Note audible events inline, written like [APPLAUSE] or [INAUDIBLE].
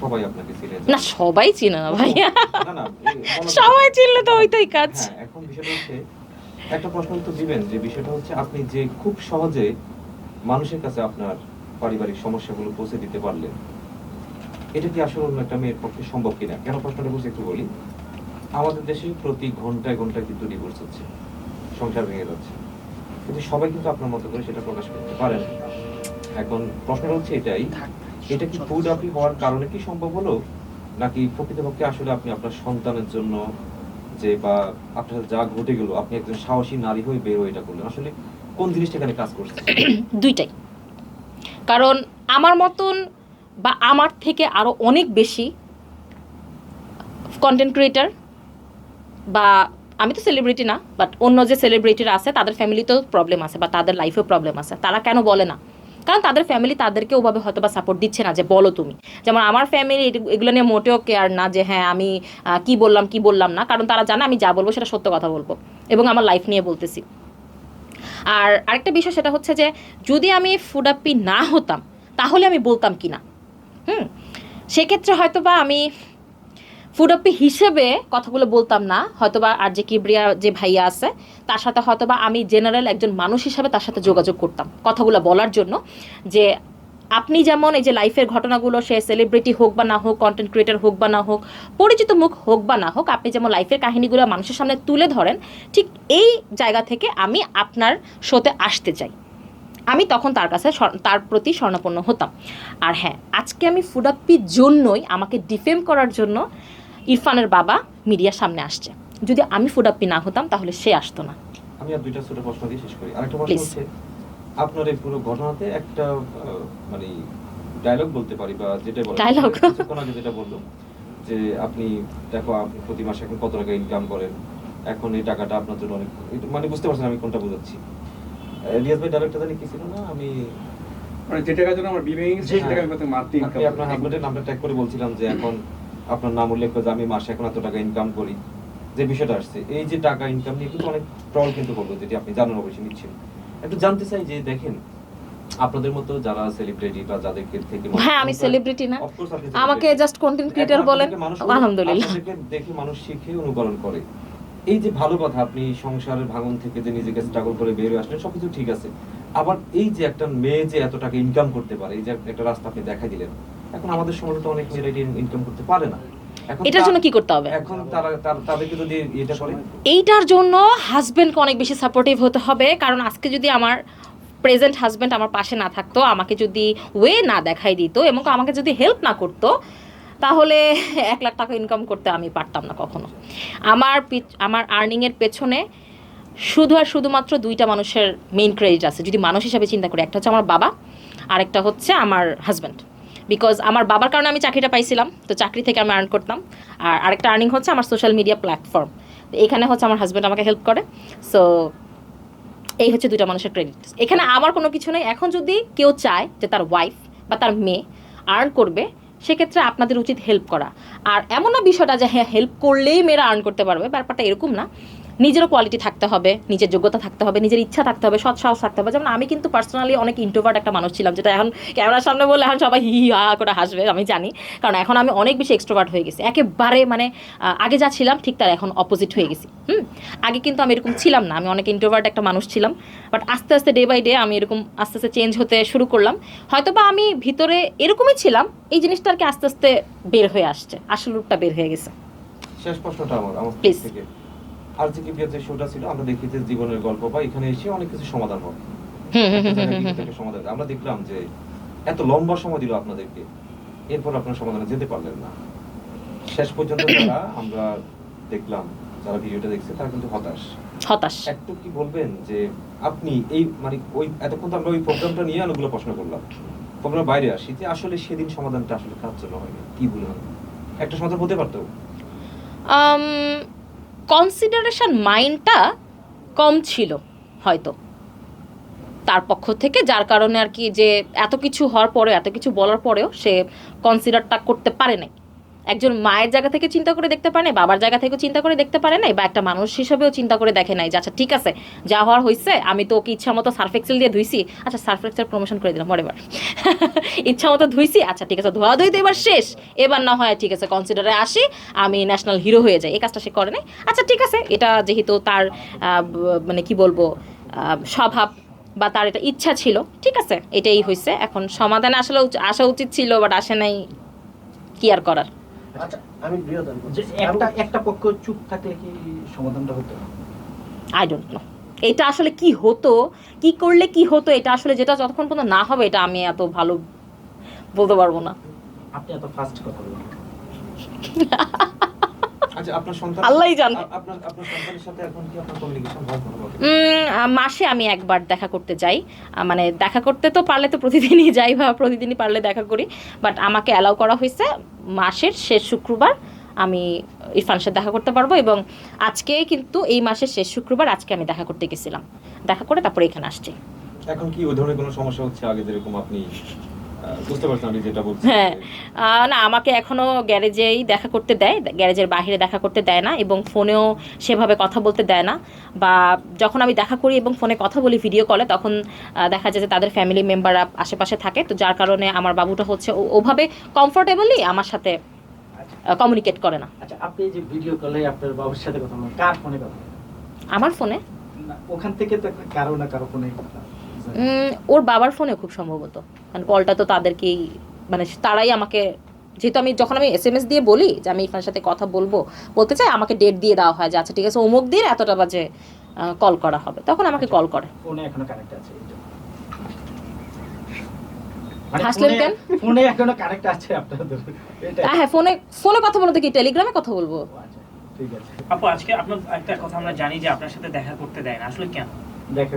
সবাই আপনাকে চিনে না সবাই চিনে না ভাইয়া। সবাই চিনলে তো ওইটাই কাজ। হ্যাঁ এখন বিষয়টা হচ্ছে একটা প্রশ্ন তো দিবেন যে বিষয়টা হচ্ছে আপনি যে খুব সহজে মানুষের কাছে আপনার পারিবারিক সমস্যাগুলো পৌঁছে দিতে পারলেন এটা কি আসলে অন্য একটা মেয়ের পক্ষে সম্ভব কিনা? কেন প্রশ্নটা বলছি একটু বলি? আমাদের দেশে প্রতি ঘন্টায় ঘন্টায় কিন্তু ডিভোর্স হচ্ছে সংসার ভেঙে যাচ্ছে। কিন্তু সবাই কিন্তু আপনার মতো করে সেটা প্রকাশ করতে পারেন এখন প্রশ্নটা হচ্ছে এটাই এটা কি ফুড আপি হওয়ার কারণে কি সম্ভব হলো? নাকি প্রকৃতপক্ষে আসলে আপনি আপনার সন্তানের জন্য যে বা আপনার যা ঘটে গেল, আপনি একজন সাহসী নারী হয়ে বের হয়ে এটা করলেন। আসলে কোন জিনিসটা এখানে কাজ করছে? [CLEARS THROAT] দুইটাই। কারণ আমার মতন বা আমার থেকে আরও অনেক বেশি কন্টেন্ট ক্রিয়েটার বা আমি তো সেলিব্রিটি না বাট অন্য যে সেলিব্রিটিরা আছে, তাদের ফ্যামিলিতেও প্রবলেম আছে বা তাদের লাইফেও প্রবলেম আছে। তারা কেন বলে না? কারণ তাদের ফ্যামিলি তাদেরকে ওভাবে হয়তো বা সাপোর্ট দিচ্ছে না যে বলো তুমি। যেমন আমার ফ্যামিলি এগুলো নিয়ে মোটেও কেয়ার না যে হ্যাঁ আমি কি বললাম কি বললাম না। কারণ তারা জানে আমি যা বলব সেটা সত্য কথা বলব এবং আমার লাইফ নিয়ে বলতেছি। আর আরেকটা বিষয় সেটা হচ্ছে যে, যদি আমি ফুড আপি না হতাম, তাহলে আমি বলতাম কি না? হুম? সেক্ষেত্রে হয়তো বা আমি ফুডাপ্পি হিসেবে কথাগুলো বলতাম না, হয়তোবা আর যে কিবরিয়া যে ভাইয়া আছে, তার সাথে হয়তোবা আমি জেনারেল একজন মানুষ হিসাবে তার সাথে যোগাযোগ করতাম কথাগুলো বলার জন্য যে আপনি যেমন এই যে লাইফের ঘটনাগুলো, সে সেলিব্রিটি হোক বা না হোক কন্টেন্ট ক্রিয়েটার হোক বা না হোক, পরিচিত মুখ হোক বা না হোক, আপনি যেমন লাইফের কাহিনীগুলো মানুষের সামনে তুলে ধরেন, ঠিক এই জায়গা থেকে আমি আপনার শোতে আসতে চাই। আমি তখন তার কাছে তার প্রতি স্বর্ণাপন্ন হতাম। আর হ্যাঁ আজকে আমি ফুডাপ্পির জন্যই আমাকে ডিফেম করার জন্য ইরফানের বাবা মিডিয়ার সামনে আসছে। যদি আমি ফুডাপ্পি না হতাম তাহলে সে আসতো না। আমি আর দুইটা ছোট প্রশ্ন দিয়ে শেষ করি। আরেকটা প্রশ্ন. হচ্ছে আপনার এই পুরো ঘটনাতে একটা মানে ডায়লগ বলতে পারি বা যেটা বলা Dialogue? [LAUGHS] কিছুক্ষণ আগে যেটা বলল যে আপনি দেখো আপনি প্রতি মাসে এখন কত টাকা ইনকাম করেন? এখন এই টাকাটা আপনার জন্য অনেক মানে বুঝতে পারছেন আমি কোনটা বোঝাচ্ছি। রিয়াজ ভাই ডায়লগটা জানি কি ছিল না? আমি মানে যে টাকার জন্য আমার ভেঙে সেই টাকা আমি মারতে আপনি আপনার হাজবেন্ডের নামটা ট্যাগ করে বলছিলাম যে এখন আপনার নাম উল্লেখ করে যে আমি মাসে এখন এত টাকা ইনকাম করি। যে বিষয়টা আসছে এই যে টাকা ইনকাম নিয়ে কিন্তু অনেক ট্রল কিন্তু করব যেটি আপনি জানেন অবশ্যই নিচ্ছেন একটু জানতে চাই যে দেখেন আপনাদের মতো যারা সেলিব্রিটি বা যাদেরকে থেকে হ্যাঁ আমি সেলিব্রিটি না। আমাকে জাস্ট কন্টেন্ট ক্রিয়েটার বলেন আলহামদুলিল্লাহ। দেখে মানুষ শিখে অনুকরণ করে। এই যে ভালো কথা আপনি সংসারের ভাঙন থেকে যে নিজেকে স্ট্রাগল করে বের হয়ে আসলেন সবকিছু ঠিক আছে। আবার এই যে একটা মেয়ে যে এত টাকা ইনকাম করতে পারে এই যে একটা রাস্তা আপনি দেখা দিলেন এখন আমাদের সমাজে তো অনেক মেয়েরা ইনকাম করতে পারে না। এটার জন্য কি করতে হবে? এখন তারা তাদেরকে যদি এটা করে এইটার জন্য হাজব্যান্ডকে অনেক বেশি সাপোর্টিভ হতে হবে। কারণ আজকে যদি আমার প্রেজেন্ট হাজব্যান্ড আমার পাশে না থাকতো আমাকে যদি ওয়ে না দেখাই দিত এবং আমাকে যদি হেল্প না করতো তাহলে এক লাখ টাকা ইনকাম করতে আমি পারতাম না কখনো। আমার আমার আর্নিংয়ের পেছনে শুধু আর শুধুমাত্র দুইটা মানুষের মেইন ক্রেডিট আছে। যদি মানুষ হিসাবে চিন্তা করি একটা হচ্ছে আমার বাবা আরেকটা হচ্ছে আমার হাজব্যান্ড বিকজ আমার বাবার কারণে আমি চাকরিটা পাইছিলাম, তো চাকরি থেকে আমি আর্ন করতাম। আর আরেকটা আর্নিং হচ্ছে আমার সোশ্যাল মিডিয়া প্ল্যাটফর্ম এখানে হচ্ছে আমার হাজব্যান্ড আমাকে হেল্প করে। সো এই হচ্ছে দুইটা মানুষের ক্রেডিট এখানে আমার কোনো কিছু নেই। এখন যদি কেউ চায় যে তার ওয়াইফ বা তার মেয়ে আর্ন করবে, সেক্ষেত্রে আপনাদের উচিত হেল্প করা। আর এমন না বিষয়টা যে হ্যাঁ হেল্প করলেই মেয়েরা আর্ন করতে পারবে, ব্যাপারটা এরকম না। নিজেরও কোয়ালিটি থাকতে হবে নিজের যোগ্যতা থাকতে হবে নিজের ইচ্ছা থাকতে হবে সৎ সাহস থাকতে হবে। যেমন আমি কিন্তু পার্সোনালি অনেক ইন্ট্রোভার্ট একটা মানুষ ছিলাম যেটা এখন ক্যামেরার সামনে বললে এখন সবাই হি হি করে হাসবে আমি জানি। কারণ এখন আমি অনেক বেশি এক্সট্রোভার্ট হয়ে গেছি। একেবারে মানে আগে যা ছিলাম ঠিক তার এখন অপোজিট হয়ে গেছি। হুম? আগে কিন্তু আমি এরকম ছিলাম না আমি অনেক ইন্ট্রোভার্ট একটা মানুষ ছিলাম। বাট আস্তে আস্তে ডে বাই ডে আমি এরকম আস্তে আস্তে চেঞ্জ হতে শুরু করলাম। হয়তো বা আমি ভিতরে এরকমই ছিলাম এই জিনিসটা আর কি আস্তে আস্তে বের হয়ে আসছে আসল রূপটা বের হয়ে গেছে। শেষ প্রশ্নটা আমার আমার Please. আর যে কি যে শোটা ছিল আমরা দেখি যে জীবনের গল্প বা এখানে এসে অনেক কিছু সমাধান একটা সমাধান আমরা দেখলাম যে এত লম্বা সময় দিল আপনাদেরকে। এরপর আপনার সমাধানে যেতে পারলেন না। শেষ পর্যন্ত যারা আমরা দেখলাম যারা ভিডিওটা দেখছে তারা কিন্তু হতাশ। হতাশ। একটু কি বলবেন যে আপনি এই মানে ওই এতক্ষণ তো আমরা ওই প্রোগ্রামটা নিয়ে অনেকগুলো প্রশ্ন করলাম। প্রোগ্রাম বাইরে আসি যে আসলে সেদিন সমাধানটা আসলে কার জন্য হয়নি? কি বলে হয় একটা সমাধান হতে পারতো? কনসিডারেশন মাইন্ডটা কম ছিল হয়তো। তার পক্ষ থেকে যার কারণে আর কি যে এত কিছু হওয়ার পরেও, এত কিছু বলার পরেও সে কনসিডারটা করতে পারে নাই। একজন মায়ের জায়গা থেকে চিন্তা করে দেখতে পারে নাই, বাবার জায়গা থেকেও চিন্তা করে দেখতে পারে নাই, বা একটা মানুষ হিসেবেও চিন্তা করে দেখে নাই যে আচ্ছা ঠিক আছে, যা হওয়ার হয়েছে আমি তো ওকে ইচ্ছা মতো সার্ফ এক্সেল দিয়ে ধুইছি। আচ্ছা সার্ফ এক্সেল প্রমোশন করে দিলাম এবার ইচ্ছা মতো ধুইছি আচ্ছা ঠিক আছে, ধোয়া ধুই তো এবার শেষ। এবার না হয়, ঠিক আছে কনসিডারে আসি, আমি ন্যাশনাল হিরো হয়ে যাই, এই কাজটা সে করে নাই। আচ্ছা ঠিক আছে, এটা যেহেতু তার মানে কি বলব স্বভাব বা তার এটা ইচ্ছা ছিল, ঠিক আছে, এটাই হয়েছে এখন সমাধানে আসলে আসা উচিত ছিল বাট আসে নাই, কি আর করার? আচ্ছা আমি একটা একটা পক্ষ চুপ থাকলে কি সমাধানটা হতো? আই ডোন্ট নো এটা আসলে কি হতো? কি করলে কি হতো? এটা আসলে যেটা যতক্ষণ পর্যন্ত না হবে এটা আমি এত ভালো বলতে পারব না। আপনি এত ফাস্ট কথা বলেন [LAUGHS] আল্লাহই জানে। মাসে আমি একবার দেখা করতে যাই। মানে দেখা করতে তো পারলে তো প্রতিদিনই যাই বা প্রতিদিনই পারলে দেখা করি। বাট আমাকে অ্যালাউ করা হয়েছে মাসের শেষ শুক্রবার আমি ইরফান সাথে দেখা করতে পারব এবং আজকে কিন্তু এই মাসের শেষ শুক্রবার আজকে আমি দেখা করতে গেছিলাম। দেখা করে তারপরে এখানে আসছি। এখন কি ওই ধরনের কোনো সমস্যা হচ্ছে আগে যেরকম আপনি হ্যাঁ। না আমাকে এখনও গ্যারেজেই দেখা করতে দেয় গ্যারেজের বাইরে দেখা করতে দেয় না এবং ফোনেও সেভাবে কথা বলতে দেয় না বা যখন আমি দেখা করি এবং ফোনে কথা বলি ভিডিও কলে তখন দেখা যায় যে তাদের ফ্যামিলি মেম্বাররা আশেপাশে থাকে। তো যার কারণে আমার বাবুটা হচ্ছে ওভাবে কমফোর্টেবলি আমার সাথে কমিউনিকেট করে না। আচ্ছা আপনি যে ভিডিও কলে আপনার বাবার সাথে কথা বলেন কার ফোনে কথা আমার ফোনে? ওখান থেকে তো কারও না কারও ফোনে কথা। ওর বাবার ফোনে খুব সম্ভবত। কারণ কলটা তো তাদেরকেই মানে তারাই আমাকে যেহেতু আমি যখন আমি এস এম এস দিয়ে বলি যে আমি ইরফানের সাথে কথা বলব বলতে চাই আমাকে ডেট দিয়ে দেওয়া হয় যে আচ্ছা ঠিক আছে অমুক দিন এতটা বাজে কল করা হবে। তখন আমাকে কল করে। ফোনে এখনও কানেক্ট আছে এই জন্য। মানে হাসলেন কেন? ফোনে এখনও কানেক্ট আছে আপনাদের। হ্যাঁ হ্যাঁ ফোনে ফোনে কথা বলতে কি টেলিগ্রামে কথা বলব? আচ্ছা, ঠিক আছে। আপু আজকে আপনার একটা কথা আমরা জানি যে আপনার সাথে দেখা করতে দেয় না। আসলে কেন? দেখা